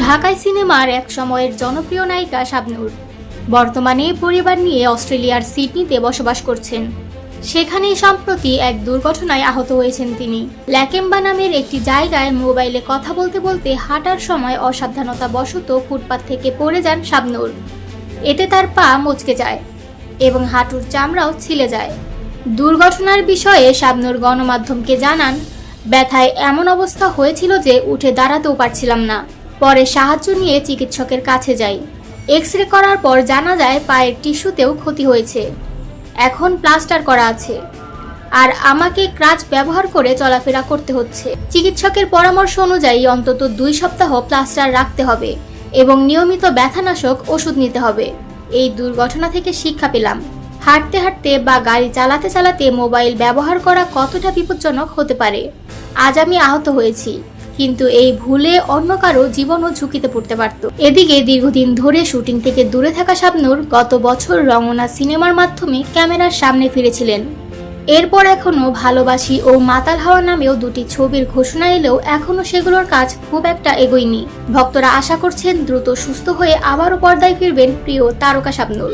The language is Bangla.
ঢাকাই সিনেমার এক সময়ের জনপ্রিয় নায়িকা শাবনূর। বর্তমানে পরিবার নিয়ে অস্ট্রেলিয়ার সিডনিতে বসবাস করছেন। সেখানে সম্প্রতি এক দুর্ঘটনায় আহত হয়েছেন তিনি। ল্যাকেম্বা নামের একটি জায়গায় মোবাইলে কথা বলতে বলতে হাঁটার সময় অসাবধানতা বশত ফুটপাত থেকে পড়ে যান শাবনূর। এতে তার পা মচকে যায় এবং হাঁটুর চামড়াও ছিলে যায়। দুর্ঘটনার বিষয়ে শাবনূর গণমাধ্যমকে জানান, ব্যথায় এমন অবস্থা হয়েছিল যে উঠে দাঁড়াতেও পারছিলাম না। পরে সাহায্য নিয়ে চিকিৎসকের কাছে যাই। এক্স রে করার পর জানা যায় পায়ের টিস্যুতেও ক্ষতি হয়েছে। এখন প্লাস্টার করা আছে। আর আমাকে ক্রাচ ব্যবহার করে চলাফেরা করতে হচ্ছে। চিকিৎসকের পরামর্শ অনুযায়ী অন্তত দুই সপ্তাহ প্লাস্টার রাখতে হবে এবং নিয়মিত ব্যথানাশক ওষুধ নিতে হবে। এই দুর্ঘটনা থেকে শিক্ষা পেলাম। হাঁটতে হাঁটতে বা গাড়ি চালাতে চালাতে মোবাইল ব্যবহার করা কতটা বিপজ্জনক হতে পারে, আজ আমি আহত হয়েছি। কিন্তু এই ভুলে অন্য কারও জীবনও ঝুঁকিতে পড়তে পারত। এদিকে দীর্ঘদিন ধরে শুটিং থেকে দূরে থাকা শাবনূর গত বছর রমনা সিনেমার মাধ্যমে ক্যামেরার সামনে ফিরেছিলেন। এরপর এখনও ভালোবাসি ও মাতাল হাওয়া নামেও দুটি ছবির ঘোষণা এলেও এখনও সেগুলোর কাজ খুব একটা এগোয়নি। ভক্তরা আশা করছেন দ্রুত সুস্থ হয়ে আবারও পর্দায় ফিরবেন প্রিয় তারকা শাবনুর।